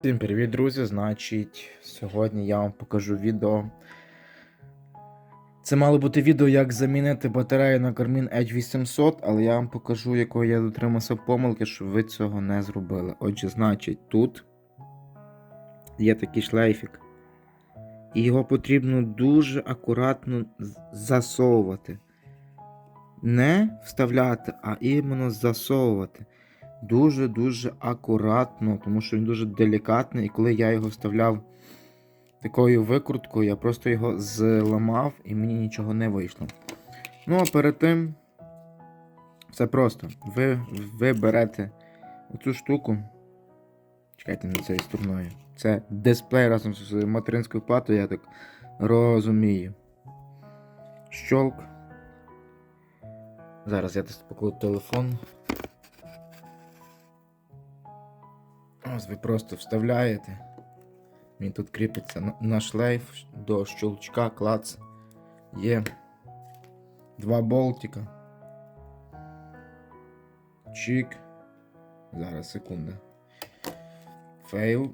Всім привіт, друзі! Значить, сьогодні я вам покажу відео. Це мало бути відео, як замінити батарею на Garmin Edge 800, але я вам покажу, якої я дотримався помилки, щоб ви цього не зробили. Отже, значить, тут є такий шлейфік. І його потрібно дуже акуратно засовувати. Не вставляти, а іменно засовувати дуже-дуже акуратно, тому що він дуже делікатний, і коли я його вставляв такою викруткою, я просто його зламав і мені нічого не вийшло. Ну, а перед тим, все просто. Ви, ви берете оцю штуку. Чекайте не цією стороною. Це дисплей разом з материнською платою, я так розумію. Щолк. Зараз я покладу телефон. Ось ви просто вставляєте. Він тут кріпиться на, шлейф до щелчка, клац. Є два болтика. Чик. Зараз, секунда. Фейл.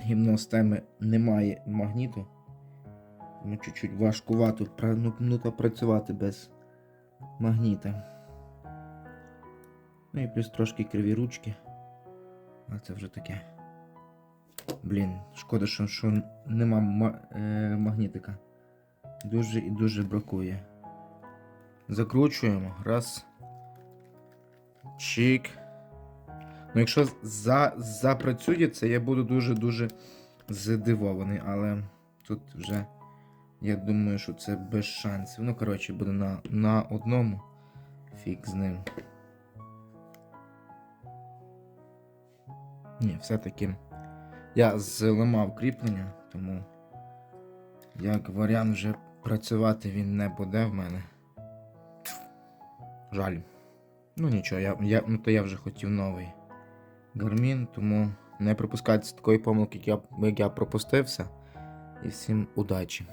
Гімностеми немає магніту. Тому чуть-чуть важкувато пра- працювати без магніта. Ну і плюс трошки криві ручки. А це вже таке. Блін, шкода, що, що нема ма- е, магнітика. Дуже і дуже бракує. Закручуємо. Раз. Чик. Ну, якщо за, запрацює це, я буду дуже-дуже здивований, але тут вже я думаю, що це без шансів. Ну, коротше, буде на, на одному. Фіг з ним. Ні, все-таки я зламав кріплення, тому як варіант вже працювати він не буде в мене. Жаль. Ну нічого, я, я, ну, то я вже хотів новий Garmin, тому не пропускайте такої помилки, як я, як я пропустився. І всім удачі!